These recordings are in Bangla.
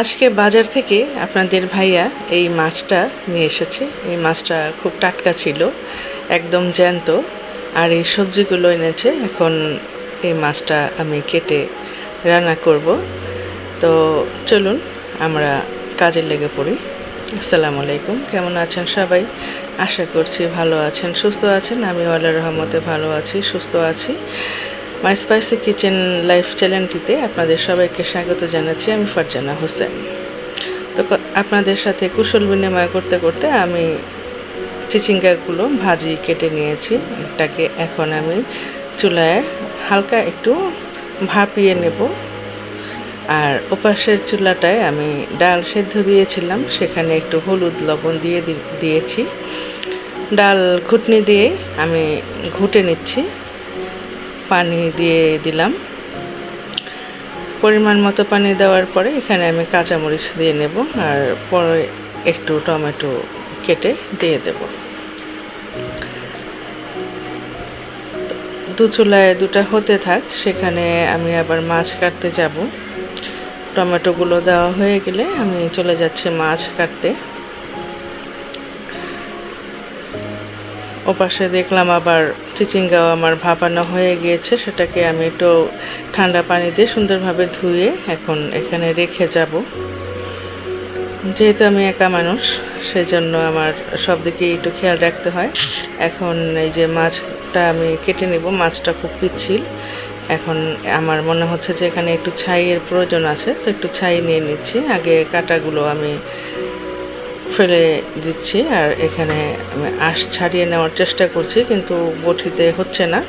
আজকে বাজার থেকে আপনাদের ভাইয়া এই মাছটা নিয়ে এসেছে। এই মাছটা খুব টাটকা ছিল, একদম জ্যান্ত, আর এই সবজিগুলো এনেছে। এখন এই মাছটা আমি কেটে রান্না করব। তো চলুন, আমরা কাজে লেগে পড়ি। আসসালামু আলাইকুম, কেমন আছেন সবাই? আশা করছি ভালো আছেন, সুস্থ আছেন। আমি আল্লাহ রহমতে ভালো আছি, সুস্থ আছি। মাই স্পাইসি কিচেন লাইফ চ্যানেলটিতে আপনাদের সবাইকে স্বাগত জানাচ্ছি, আমি ফারজানা হোসেন। তো আপনাদের সাথে কুশল বিনিময় করতে করতে আমি চিচিঙ্গাগুলো ভাজি কেটে নিয়েছি। এটাকে এখন আমি চুলায় হালকা একটু ভাপিয়ে নেব। আর ওপাশের চুলাটায় আমি ডাল সেদ্ধ দিয়েছিলাম, সেখানে একটু হলুদ লবণ দিয়ে দিয়েছি। ডাল ঘুটনি দিয়ে আমি ঘুটে নিচ্ছি। পানি দিয়ে দিলাম। পরিমাণ মতো পানি দেওয়ার পরে এখানে আমি কাঁচামরিচ দিয়ে নেব আর পরে একটু টমেটো কেটে দিয়ে দেব। দু চুলায় দুটা হতে থাক, সেখানে আমি আবার মাছ কাটতে যাব। টমেটোগুলো দেওয়া হয়ে গেলে আমি চলে যাচ্ছি মাছ কাটতে। ওপাশে দেখলাম আবার চিচিঙ্গাও আমার ভাপানো হয়ে গিয়েছে, সেটাকে আমি একটু ঠান্ডা পানি দিয়ে সুন্দরভাবে ধুয়ে এখন এখানে রেখে যাব। যেহেতু আমি একা মানুষ, সেজন্য আমার সব দিকে একটু খেয়াল রাখতে হয়। এখন এই যে মাছটা আমি কেটে নেব, মাছটা খুব পিচ্ছিল। এখন আমার মনে হচ্ছে যে এখানে একটু ছাইয়ের প্রয়োজন আছে, তো একটু ছাই নিয়ে নিচ্ছি। আগে কাটাগুলো আমি ফেলে দিচ্ছি আর এখানে আমি আঁশ ছাড়িয়ে নেওয়ার চেষ্টা করছি, কিন্তু বটিতে হচ্ছে না।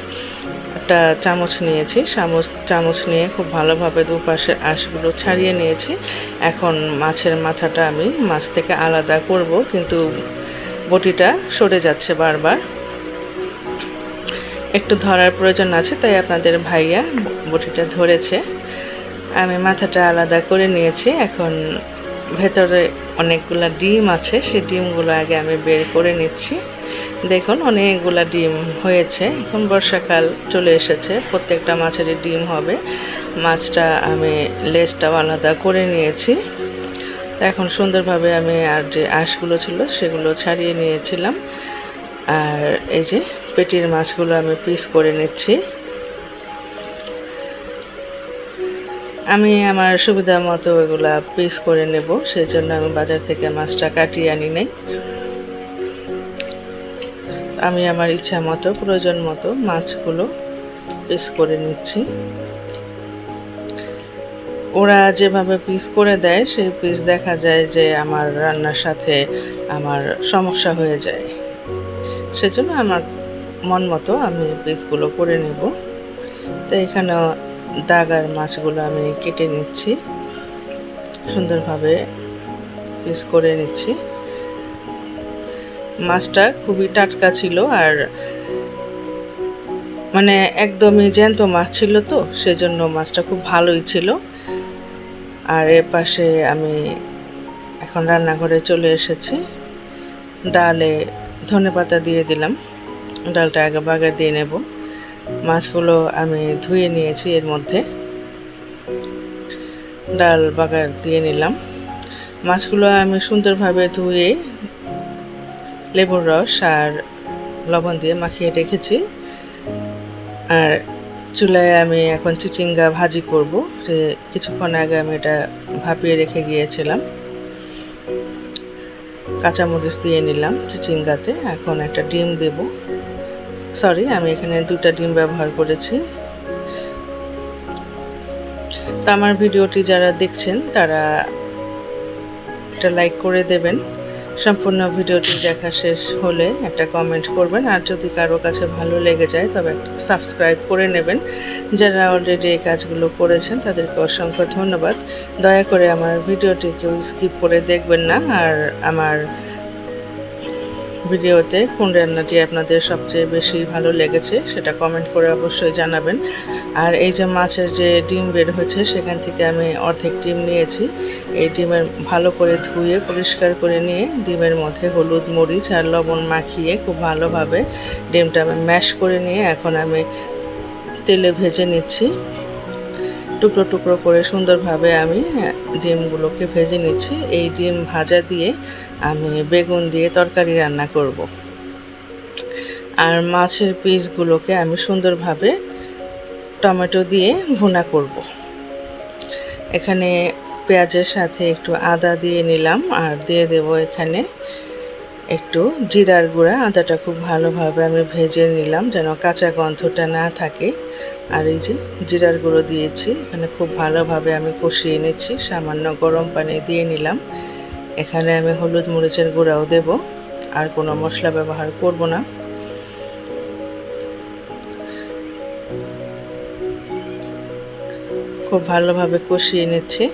একটা চামচ নিয়েছি চামচ চামচ নিয়ে খুব ভালোভাবে দুপাশের আঁশগুলো ছাড়িয়ে নিয়েছি। এখন মাছের মাথাটা আমি মাছ থেকে আলাদা করব, কিন্তু বটিটা সরে যাচ্ছে বারবার। একটু ধরার প্রয়োজন আছে, তাই আপনাদের ভাইয়া বটিটা ধরেছে। আমি মাথাটা আলাদা করে নিয়েছি, এখন ভেতরে অনেকগুলা ডিম আছে সেই ডিমগুলো আগে আমি বের করে নিচ্ছি। দেখুন, অনেকগুলা ডিম হয়েছে। এখন বর্ষাকাল চলে এসেছে, প্রত্যেকটা মাছেরই ডিম হবে। মাছটা আমি লেজটাও আলাদা করে নিয়েছি। এখন সুন্দরভাবে আমি আর যে আঁশগুলো ছিল, সেগুলো ছাড়িয়ে নিয়েছিলাম। আর এই যে পেটির মাছগুলো আমি পিস করে নিচ্ছি। আমি আমার সুবিধা মতো এগুলা পিস করে নেব, সেই জন্য আমি বাজার থেকে মাছটা কাটিয়ে আনি নাই। আমি আমার ইচ্ছা মতো, প্রয়োজন মতো মাছগুলো পিস করে নিচ্ছি। ওরা যেভাবে পিস করে দেয়, সেই পিস দেখা যায় যে আমার রান্নার সাথে আমার সমস্যা হয়ে যায়। সেজন্য আমার মন মতো আমি পিসগুলো করে নেব। তো এখানে দাগার মাছগুলো আমি কেটে নিচ্ছি। সুন্দরভাবে পিস করে নিচ্ছি। মাছটা খুবই টাটকা ছিল আর মানে একদমই জ্যান্ত মাছ ছিল তো, সেজন্য মাছটা খুব ভালোই ছিল। আর এর পাশে আমি এখন রান্নাঘরে চলে এসেছি। ডালে ধনে পাতা দিয়ে দিলাম। ডালটা আগে বাগার দিয়ে নেব। মাছগুলো আমি ধুয়ে নিয়েছি এর মধ্যে। ডাল বাগার দিয়ে নিলাম। মাছগুলো আমি সুন্দরভাবে ধুয়ে লেবুর রস আর লবণ দিয়ে মাখিয়ে রেখেছি। আর চুলায় আমি এখন চিচিঙ্গা ভাজি করব। কিছুক্ষণ আগে আমি এটা ভাপিয়ে রেখে গিয়েছিলাম। কাঁচামরিচ দিয়ে নিলাম চিচিঙ্গাতে। এখন একটা ডিম দেব। সরি আমি এখানে দুটা ডিম ব্যবহার করেছি। তো আমার ভিডিওটি যারা দেখছেন, তারা একটা লাইক করে দেবেন। সম্পূর্ণ ভিডিওটি দেখা শেষ হলে একটা কমেন্ট করবেন। আর যদি কারও কাছে ভালো লেগে যায়, তবে সাবস্ক্রাইব করে নেবেন। যারা অলরেডি এই কাজগুলো করেছেন, তাদেরকে অসংখ্য ধন্যবাদ। দয়া করে আমার ভিডিওটি কেউ স্কিপ করে দেখবেন না। আর আমার ভিডিওতে কোন রান্নাটি আপনাদের সবচেয়ে বেশি ভালো লেগেছে সেটা কমেন্ট করে অবশ্যই জানাবেন। আর এই যে মাছের যে ডিম বের হয়েছে, সেখান থেকে আমি অর্ধেক ডিম নিয়েছি। এই ডিমের ভালো করে ধুয়ে, পরিষ্কার করে নিয়ে ডিমের মধ্যে হলুদ মরিচ আর লবণ মাখিয়ে খুব ভালোভাবে ডিমটা আমি ম্যাশ করে নিয়ে এখন আমি তেলে ভেজে নিচ্ছি। টুকরো টুকরো করে সুন্দরভাবে আমি ডিমগুলোকে ভেজে নিচ্ছি। এই ডিম ভাজা দিয়ে আমি বেগুন দিয়ে তরকারি রান্না করব। আর মাছের পিসগুলোকে আমি সুন্দরভাবে টমেটো দিয়ে ভুনা করব। এখানে পেঁয়াজের সাথে একটু আদা দিয়ে নিলাম আর দিয়ে দেব এখানে একটু জিরার গুঁড়া আদাটা খুব ভালোভাবে আমি ভেজে নিলাম যেন কাঁচা গন্ধটা না থাকে আর এই যে জিরার গুঁড়ো দিয়েছি, এখানে খুব ভালোভাবে আমি কষিয়ে নিচ্ছি সামান্য গরম পানি দিয়ে নিলাম এখানে আমি হলুদ মরিচের গুঁড়াও দেব, আর কোনো মশলা ব্যবহার করব না। খুব ভালোভাবে কষিয়ে নিচ্ছি।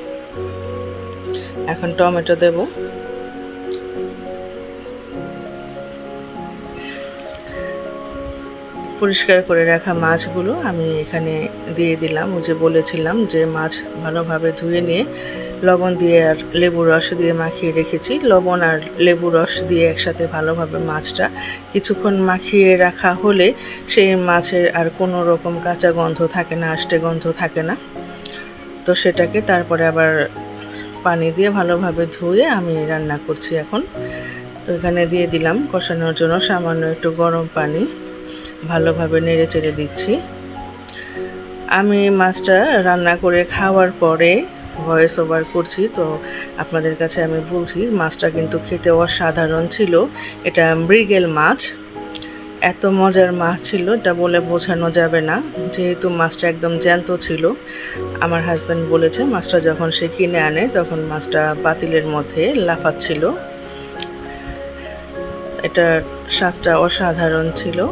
এখন টমেটো দেবো। পরিষ্কার করে রাখা মাছগুলো আমি এখানে দিয়ে দিলাম। ওই যে বলেছিলাম যে মাছ ভালোভাবে ধুয়ে নিয়ে লবণ দিয়ে আর লেবু রস দিয়ে মাখিয়ে রেখেছি। লবণ আর লেবু রস দিয়ে একসাথে ভালোভাবে মাছটা কিছুক্ষণ মাখিয়ে রাখা হলে সেই মাছের আর কোনো রকম কাঁচা গন্ধ থাকে না, আষ্টে গন্ধ থাকে না। তো সেটাকে তারপরে আবার পানি দিয়ে ভালোভাবে ধুয়ে আমি রান্না করছি এখন। তো এখানে দিয়ে দিলাম কষানোর জন্য সামান্য একটু গরম পানি। ভালোভাবে নেড়ে চেড়ে দিচ্ছি। আমি মাছটা রান্না করে খাওয়ার পরে ভয়েস ওভার করছি, তো আপনাদের কাছে আমি বলছি, মাছটা কিন্তু খেতে অসাধারণ ছিল। এটা মৃগেল মাছ। এত মজার মাছ ছিল, এটা বলে বোঝানো যাবে না। যেহেতু মাছটা একদম জ্যান্ত ছিল, আমার হাজব্যান্ড বলেছে, মাছটা যখন সে কিনে আনে, তখন মাছটা বাতিলের মধ্যে লাফাচ্ছিল। এটার স্বাদটা অসাধারণ ছিল।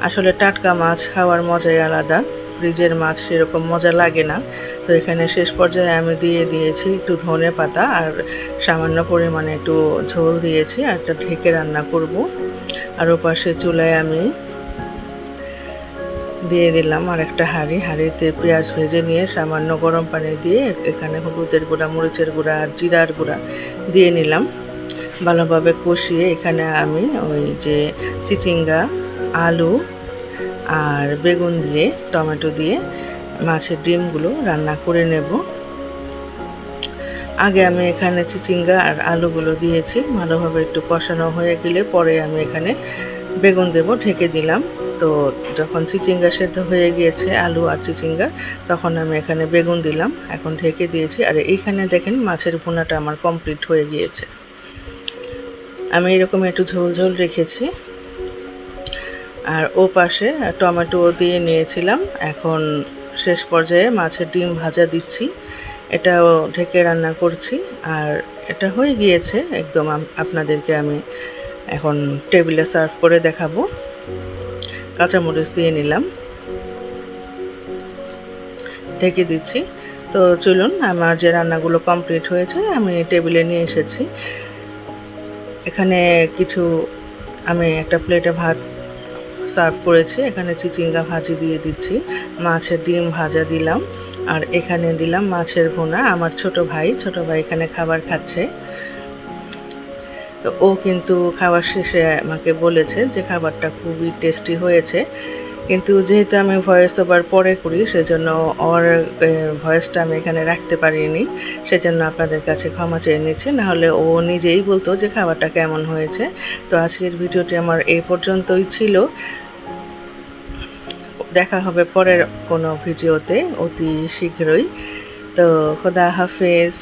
আসলে টাটকা মাছ খাওয়ার মজাই আলাদা। ফ্রিজের মাছ সেরকম মজা লাগে না। তো এখানে শেষ পর্যায়ে আমি দিয়ে দিয়েছি একটু ধনে পাতা আর সামান্য পরিমাণে একটু ঝোল দিয়েছি আর একটা ঢেকে রান্না করব। আর ওপাশে চুলায় আমি দিয়ে দিলাম আর একটা হাঁড়ি। হাঁড়িতে পেঁয়াজ ভেজে নিয়ে সামান্য গরম পানি দিয়ে এখানে হলুদের গুঁড়া, মরিচের গুঁড়া আর জিরার গুঁড়া দিয়ে নিলাম। ভালোভাবে কষিয়ে এখানে আমি ওই যে চিচিঙ্গা, আলু আর বেগুন দিয়ে, টমেটো দিয়ে মাছের ডিমগুলো রান্না করে নেব। আগে আমি এখানে চিচিঙ্গা আর আলুগুলো দিয়েছি, ভালোভাবে একটু কষানো হয়ে গেলে পরে আমি এখানে বেগুন দেব, ঢেকে দিলাম। তো যখন চিচিঙ্গা সেদ্ধ হয়ে গিয়েছে, আলু আর চিচিঙ্গা, তখন আমি এখানে বেগুন দিলাম, এখন ঢেকে দিয়েছি। আর এইখানে দেখেন মাছের ভুনাটা আমার কমপ্লিট হয়ে গিয়েছে। আমি এরকম একটু ঝোল ঝোল রেখেছি। আর ও পাশে টমেটো দিয়ে নিয়েছিলাম। এখন শেষ পর্যায়ে মাছের ডিম ভাজা দিচ্ছি। এটাও ঢেকে রান্না করছি। আর এটা হয়ে গিয়েছে একদম আপনাদেরকে আমি এখন টেবিলে সার্ভ করে দেখাবো। কাঁচামরিচ দিয়ে নিলাম। ঢেকে দিচ্ছি। তো চলুন, আমার যে রান্নাগুলো কমপ্লিট হয়েছে, আমি টেবিলে নিয়ে এসেছি। এখানে কিছু, আমি একটা প্লেটে ভাত সার্ভ করেছি, এখানে চিচিঙ্গা ভাজি দিয়ে দিচ্ছি, মাছের ডিম ভাজা দিলাম, আর এখানে দিলাম মাছের ভোনা, আমার ছোট ভাই ছোট ভাই এখানে খাবার খাচ্ছে। ও কিন্তু খাবার শেষে আমাকে বলেছে যে খাবারটা খুবই টেস্টি হয়েছে। কিন্তু যেহেতু আমি ভয়েস ওভার পরে করি, সেজন্য ওর ভয়েসটা আমি এখানে রাখতে পারিনি। সেজন্য আপনাদের কাছে ক্ষমা চেয়ে নিচ্ছি। নাহলে ও নিজেই বলতো যে খাবারটা কেমন হয়েছে। তো আজকের ভিডিওটি আমার এই পর্যন্তই ছিল। দেখা হবে পরের কোনো ভিডিওতে অতি শীঘ্রই। তো খোদা হাফেজ।